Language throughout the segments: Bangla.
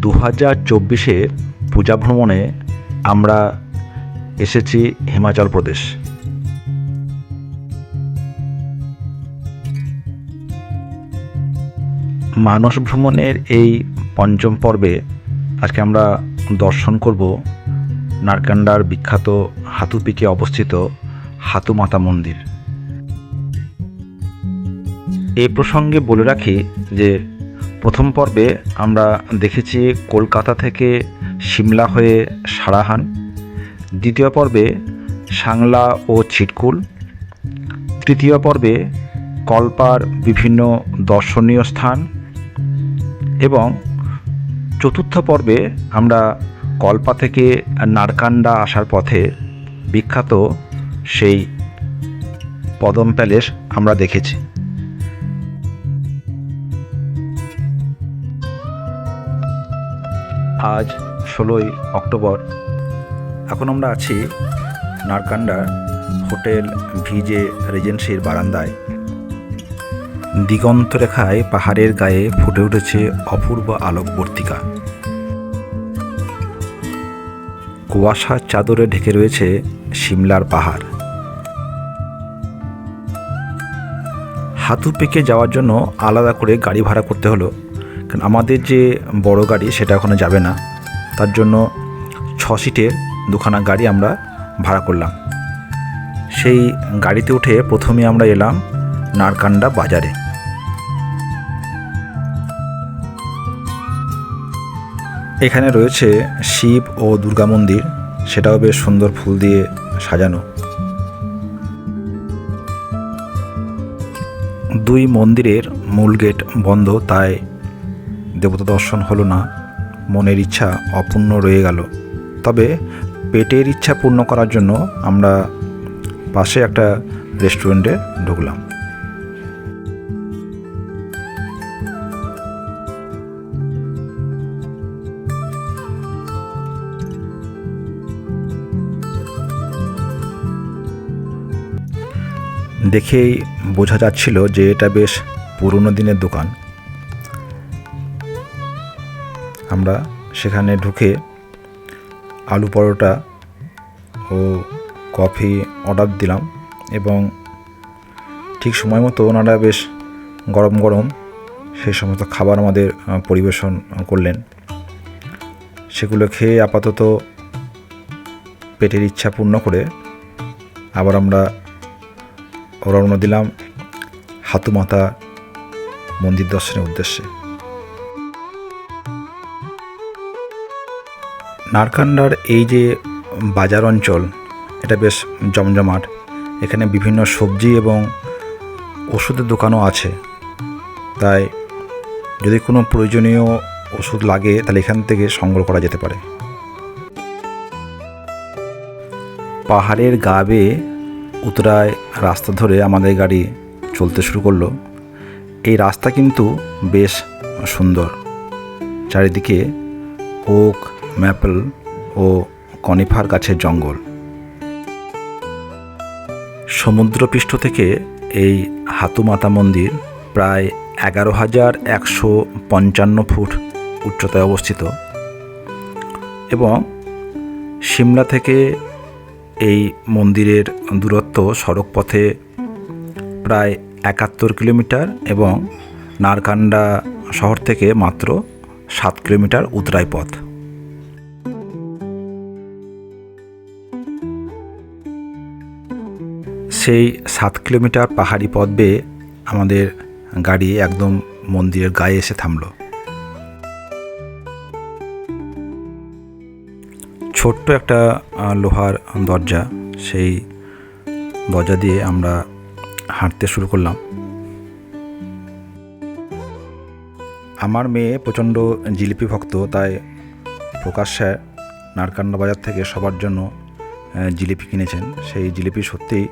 দু হাজার চব্বিশের পূজা ভ্রমণে আমরা এসেছি হিমাচল প্রদেশ। মানস ভ্রমণের এই পঞ্চম পর্বে আজকে আমরা দর্শন করব নারকান্ডার বিখ্যাত হাতুপিকে অবস্থিত হাতুমাতা মন্দির। এ প্রসঙ্গে বলে রাখি যে প্রথম পর্বে আমরা দেখেছি কলকাতা থেকে সিমলা হয়ে সারাহান। দ্বিতীয় পর্বে সাংলা ও ছিটকুল। তৃতীয় পর্বে কল্পার বিভিন্ন দর্শনীয় স্থান। এবং চতুর্থ পর্বে আমরা কল্পা থেকে নারকান্ডা আসার পথে বিখ্যাত সেই পদম প্যালেস আমরা দেখেছি। আজ ষোলোই অক্টোবর। এখন আমরা আছি নারকান্ডার হোটেল ভিজে রেজেন্সির বারান্দায়। দিগন্ত রেখায় পাহাড়ের গায়ে ফুটে উঠেছে অপূর্ব আলোকবর্তিকা। কুয়াশার চাদরে ঢেকে রয়েছে সিমলার পাহাড়। হাতু পেকে যাওয়ার জন্য আলাদা করে গাড়ি ভাড়া করতে হলো কারণ আমাদের যে বড় গাড়ি সেটা ওখানে যাবে না। তার জন্য ছ সিটের দুখানা গাড়ি আমরা ভাড়া করলাম। সেই গাড়িতে উঠে প্রথমে আমরা এলাম নারকান্ডা বাজারে। এখানে রয়েছে শিব ও দুর্গা মন্দির। সেটাও বেশ সুন্দর ফুল দিয়ে সাজানো। দুই মন্দিরের মূল গেট বন্ধ, তাই দেবতা দর্শন হলো না। মনের ইচ্ছা অপূর্ণ রয়ে গেল। তবে পেটের ইচ্ছা পূর্ণ করার জন্য আমরা পাশে একটা রেস্টুরেন্টে ঢুকলাম। দেখেই বোঝা যাচ্ছিল যে এটা বেশ পুরনো দিনের দোকান। আমরা সেখানে ঢুকে আলু পরোটা ও কফি অর্ডার দিলাম এবং ঠিক সময় মতো ওনারা বেশ গরম গরম সেই সমস্ত খাবার আমাদের পরিবেশন করলেন। সেগুলো খেয়ে আপাতত পেটের ইচ্ছা পূর্ণ করে আবার আমরা রওনা দিলাম হাতুমাতা মন্দির দর্শনের উদ্দেশ্যে। নারকান্ডার এই যে বাজার অঞ্চল, এটা বেশ জমজমাট। এখানে বিভিন্ন সবজি এবং ওষুধের দোকানও আছে। তাই যদি কোনো প্রয়োজনীয় ওষুধ লাগে, তাহলে এখান থেকে সংগ্রহ করা যেতে পারে। পাহাড়ের গা বেয়ে উতরায় রাস্তা ধরে আমাদের গাড়ি চলতে শুরু করল। এই রাস্তা কিন্তু বেশ সুন্দর। চারিদিকে ওক ম্যাপল ও কনিফার গাছের জঙ্গল। সমুদ্রপৃষ্ঠ থেকে এই হাতুমাতা মন্দির প্রায় এগারো হাজার একশো পঞ্চান্ন ফুট উচ্চতায় অবস্থিত এবং সিমলা থেকে এই মন্দিরের দূরত্ব সড়ক পথে প্রায় একাত্তর কিলোমিটার এবং নারকান্ডা শহর থেকে মাত্র সাত কিলোমিটার উতরাই পথ। সেই সাত কিলোমিটার পাহাড়ি পথ বেয়ে আমাদের গাড়ি একদম মন্দিরের গায়ে এসে থামলো। ছোট্ট একটা লোহার দরজা, সেই দরজা দিয়ে আমরা হাঁটতে শুরু করলাম। আমার মেয়ে প্রচণ্ড জিলিপি ভক্ত, তাই প্রকাশ স্যার নারকান্ডা বাজার থেকে সবার জন্য জিলিপি কিনেছেন। সেই জিলিপি সত্যিই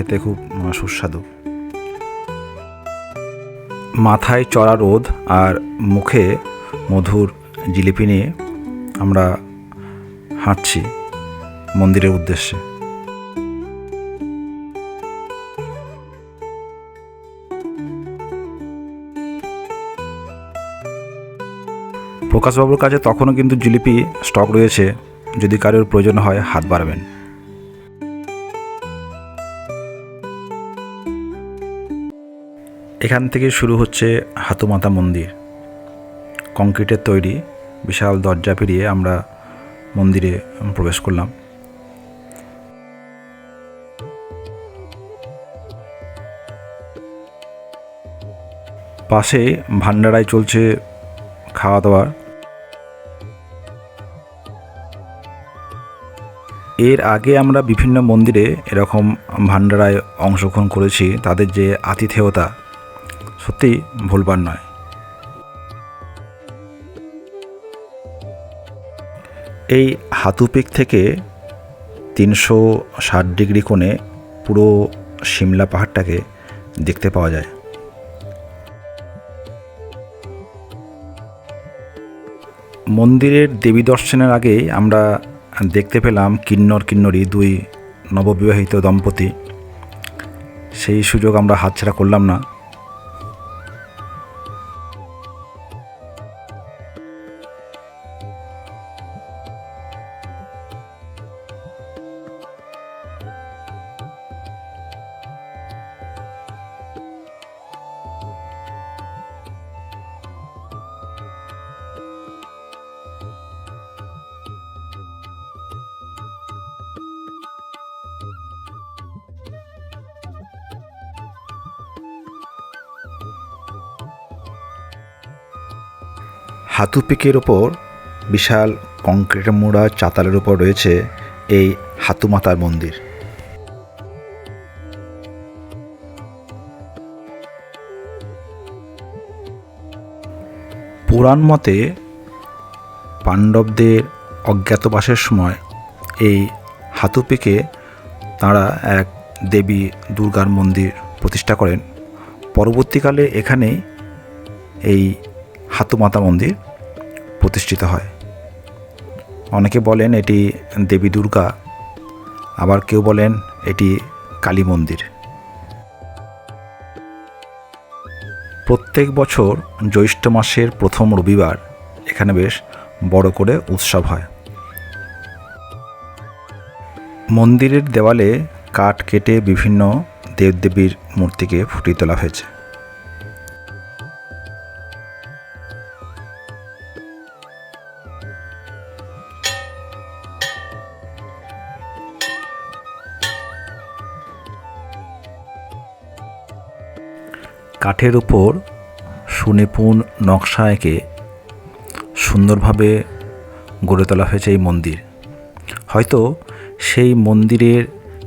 খেতে খুব সুস্বাদু। মাথায় চড়া রোদ আর মুখে মধুর জিলিপি নিয়ে আমরা হাঁটছি মন্দিরের উদ্দেশ্যে। প্রকাশবাবুর কাছে তখনও কিন্তু জিলিপি স্টক রয়েছে, যদি কারোর প্রয়োজন হয় হাত বাড়াবেন। এখান থেকে শুরু হচ্ছে হাতুমাতা মন্দির। কংক্রিটের তৈরি বিশাল দরজা পেরিয়ে আমরা মন্দিরে প্রবেশ করলাম। পাশে ভান্ডারায় চলছে খাওয়া দাওয়ার এর আগে আমরা বিভিন্ন মন্দিরে এরকম ভান্ডারায় অংশগ্রহণ করেছি, তাদের যে আতিথেয়তা সত্যি ভুলবার নয়। এই হাতুপিক থেকে তিনশো ষাট ডিগ্রি কোণে পুরো সিমলা পাহাড়টাকে দেখতে পাওয়া যায়। মন্দিরের দেবী দর্শনের আগেই আমরা দেখতে পেলাম কিন্নর কিন্নরী দুই নববিবাহিত দম্পতি। সেই সুযোগ আমরা হাতছাড়া করলাম না। হাতুপিকের ওপর বিশাল কংক্রিট মোড়া চাতালের উপর রয়েছে এই হাতুমাতার মন্দির। পুরাণ মতে পাণ্ডবদের অজ্ঞাতবাসের সময় এই হাতুপিকে তাঁরা এক দেবী দুর্গার মন্দির প্রতিষ্ঠা করেন। পরবর্তীকালে এখানে এই হাতুমাতা মন্দির প্রতিষ্ঠিত হয়। অনেকে বলেন এটি দেবী দুর্গা, আবার কেউ বলেন এটি কালী মন্দির। প্রত্যেক বছর জ্যৈষ্ঠ মাসের প্রথম রবিবার এখানে বেশ বড় করে উৎসব হয়। মন্দিরের দেওয়ালে কাঠ কেটে বিভিন্ন দেবদেবীর মূর্তিকে ফুটিয়ে তোলা হয়েছে। কাঠের উপর সুনিপুণ নকশা এঁকে সুন্দরভাবে গড়ে তোলা হয়েছে এই মন্দির। হয়তো সেই মন্দিরের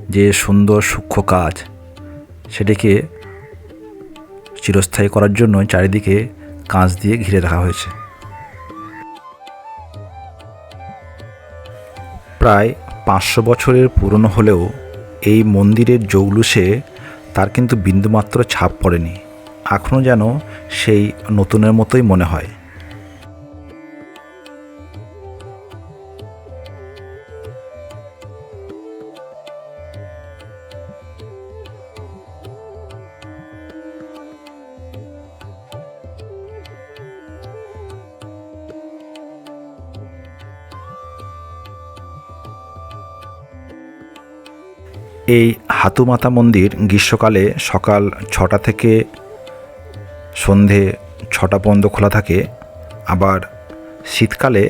যে সুন্দর সূক্ষ্ম কাজ, সেটিকে চিরস্থায়ী করার জন্য চারিদিকে কাঁচ দিয়ে ঘিরে রাখা হয়েছে। প্রায় পাঁচশো বছরের পুরনো হলেও এই মন্দিরের জৌলুসে তার কিন্তু বিন্দুমাত্র ছাপ পড়েনি। এখনও যেন সেই নতুনের মতোই মনে হয়। এই হাতুমাতা মন্দির গ্রীষ্মকালে সকাল ছটা থেকে সন্ধে ছটা পর্যন্ত খোলা থাকে। আবার শীতকালে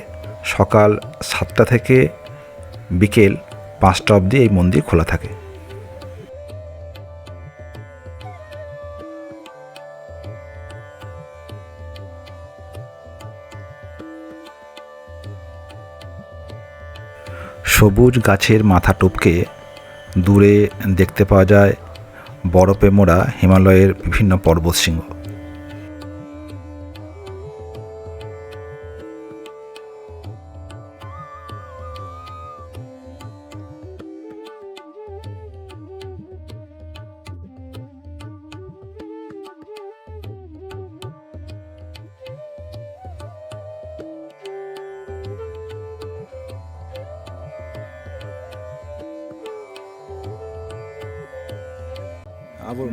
সকাল সাতটা থেকে বিকেল পাঁচটা অবধি এই মন্দির খোলা থাকে। সবুজ গাছের মাথা টপকে দূরে দেখতে পাওয়া যায় বরফে মোড়া হিমালয়ের বিভিন্ন পর্বতশৃঙ্গ।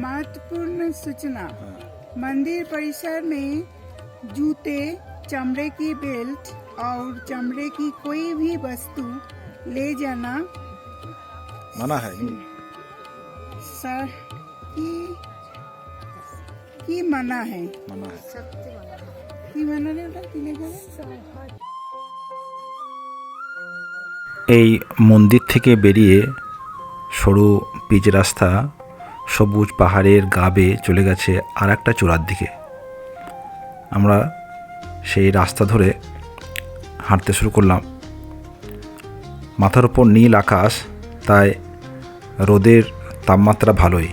महत्वपूर्ण सूचना मंदिर परिसर में जूते चमड़े की बेल्ट और चमड़े की कोई भी वस्तु ले जाना মানা হয় सर की की मना है মানা হয় की मना रे ওটা কি লেখা রে? এই মন্দির থেকে বেরিয়ে সরু পিচ রাস্তা সবুজ পাহাড়ের গা বেয়ে চলে গেছে আর একটা চূড়ার দিকে। আমরা সেই রাস্তা ধরে হাঁটতে শুরু করলাম। মাথার ওপর নীল আকাশ, তাই রোদের তাপমাত্রা ভালোই।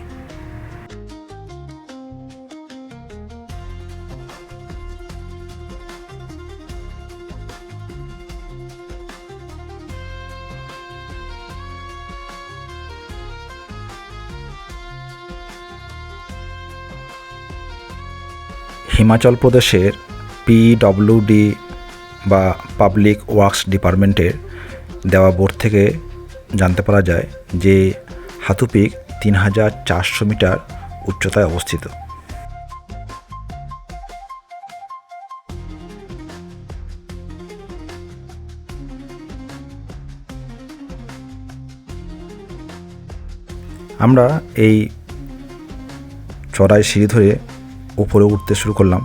হিমাচল প্রদেশের পিডব্লিউডি বা পাবলিক ওয়ার্কস ডিপার্টমেন্টের দেওয়া বোর্ড থেকে জানতে পারা যায় যে হাতুপিক তিন হাজার চারশো মিটার উচ্চতায় অবস্থিত। আমরা এই চড়াই সিঁড়ি ধরে উপরে উঠতে শুরু করলাম।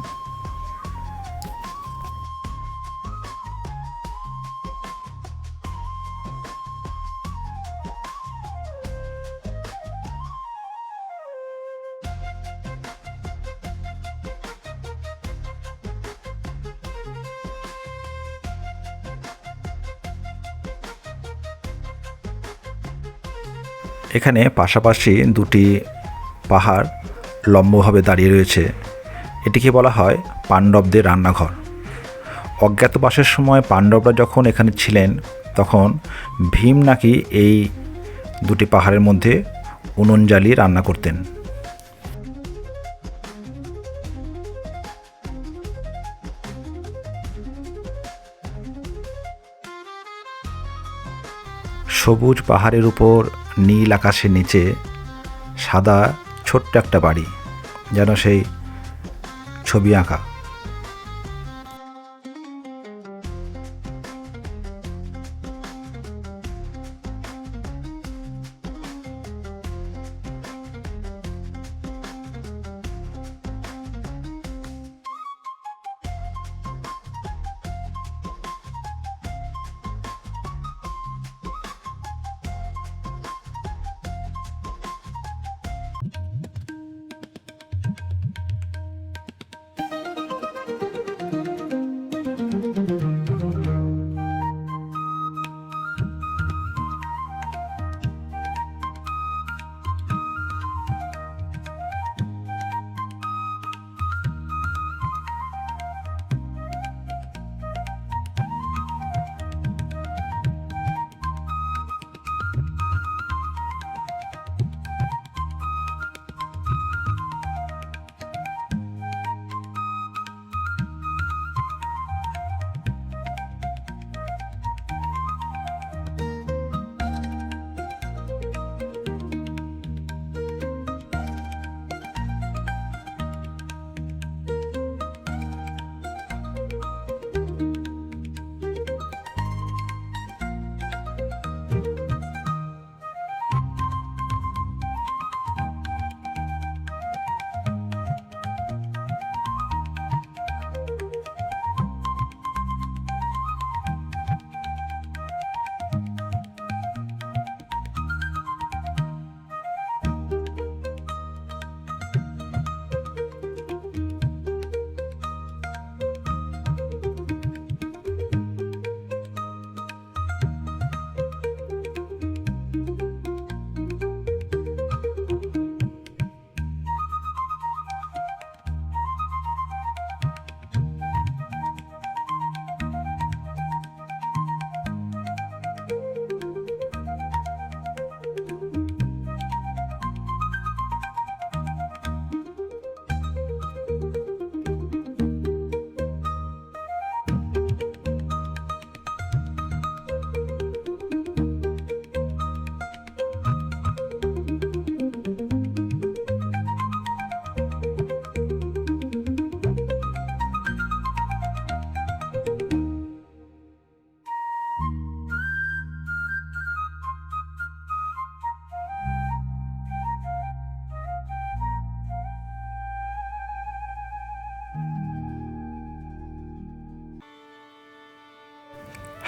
এখানে পাশাপাশি দুটি পাহাড় লম্বভাবে দাঁড়িয়ে রয়েছে। এটিকে বলা হয় পাণ্ডবদের রান্নাঘর? অজ্ঞাতবাসের সময় পাণ্ডবরা যখন এখানে ছিলেন, তখন ভীম নাকি এই দুটি পাহাড়ের মধ্যে উনুন জ্বালিয়ে রান্না করতেন। সবুজ পাহাড়ের উপর নীল আকাশের নিচে সাদা ছোট্ট একটা বাড়ি, যেন সেই ছবি আঁকা।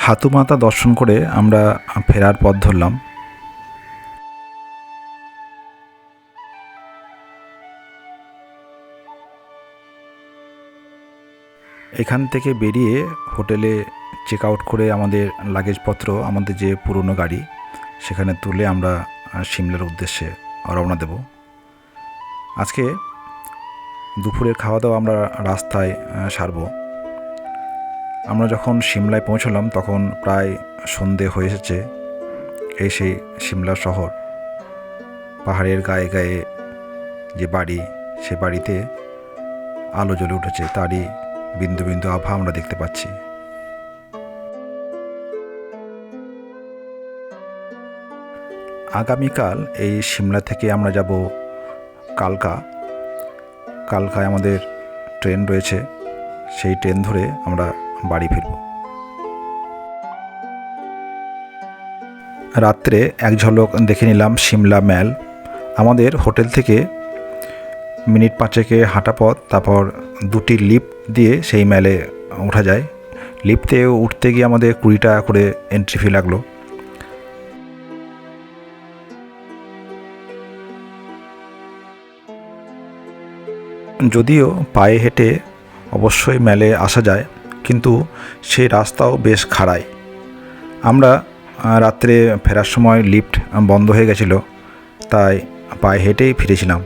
হাতুমাতা দর্শন করে আমরা ফেরার পথ ধরলাম। এখান থেকে বেরিয়ে হোটেলে চেক আউট করে আমাদের লাগেজপত্র, আমাদের যে পুরনো গাড়ি, সেখানে তুলে আমরা সিমলার উদ্দেশ্যে রওনা দেব। আজকে দুপুরের খাওয়া দাওয়া আমরা রাস্তায় সারবো। আমরা যখন সিমলায় পৌঁছলাম, তখন প্রায় সন্ধে হয়ে এসেছে। এই সেই সিমলা শহর। পাহাড়ের গায়ে গায়ে যে বাড়ি, সে বাড়িতে আলো জ্বলে উঠেছে। তারই বিন্দু বিন্দু আভা আমরা দেখতে পাচ্ছি। আগামীকাল এই সিমলা থেকে আমরা যাব কালকা। কালকায় আমাদের ট্রেন রয়েছে। সেই ট্রেন ধরে আমরা বাড়ি ফিরব। রাত্রে এক ঝলক দেখে নিলাম সিমলা ম্যাল। আমাদের হোটেল থেকে মিনিট পাঁচেকে হাঁটা পথ, তারপর দুটি লিফট দিয়ে সেই ম্যালে ওঠা যায়। লিফটে উঠতে গিয়ে আমাদের কুড়ি টাকা করে এন্ট্রি ফি লাগল। যদিও পায়ে হেঁটে অবশ্যই ম্যালে আসা যায় কিন্তু সেই রাস্তাও বেশ খাড়ায় আমরা রাত্রে ফেরার সময় লিফট বন্ধ হয়ে গেছিল, তাই পায়ে হেঁটেই ফিরেছিলাম।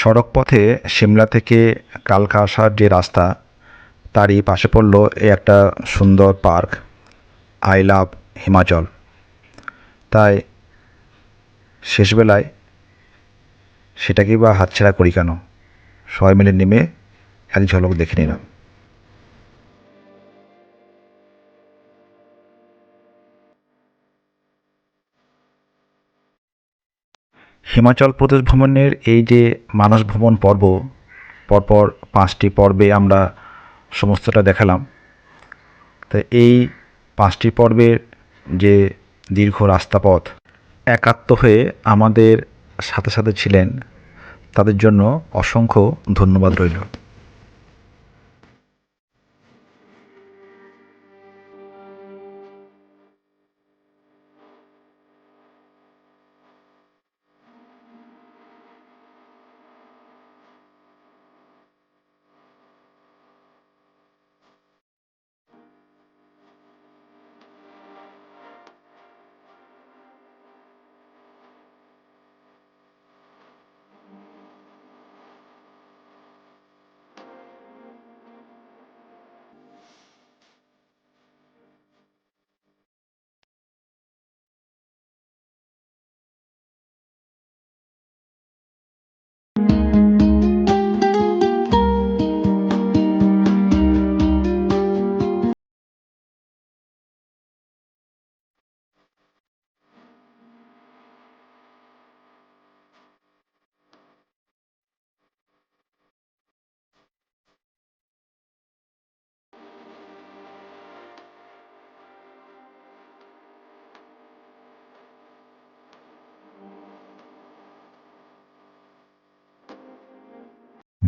সড়ক পথে সিমলা থেকে কালকা আসার যে রাস্তা, তারই পাশে পড়ল একটা সুন্দর পার্ক, আই লাভ হিমাচল। তাই শেষবেলায় সেটাকেই বা হাতছাড়া করি কেন? সবাই মিলে নেমে এক ঝলক দেখে নিলাম। হিমাচল প্রদেশ ভ্রমণের এই যে মানস ভ্রমণ পর্ব, পরপর পাঁচটি পর্বে আমরা সমস্তটা দেখালাম। তো এই পাঁচটি পর্বের যে দীর্ঘ রাস্তাপথ, একাত্ম হয়ে আমাদের সাথে সাথে ছিলেন তাদের জন্য অসংখ্য ধন্যবাদ রইল।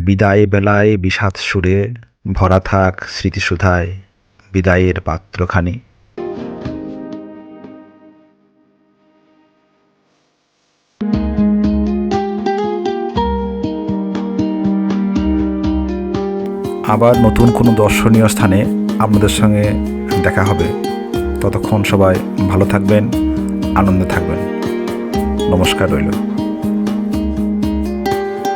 বিদায় বেলায় বিষাদ সুরে ভরা থাক স্মৃতিসুধায় বিদায়ের পাত্রখানি। আবার নতুন কোনো দর্শনীয় স্থানে আপনাদের সঙ্গে দেখা হবে। ততক্ষণ সবাই ভালো থাকবেন, আনন্দে থাকবেন। নমস্কার রইল।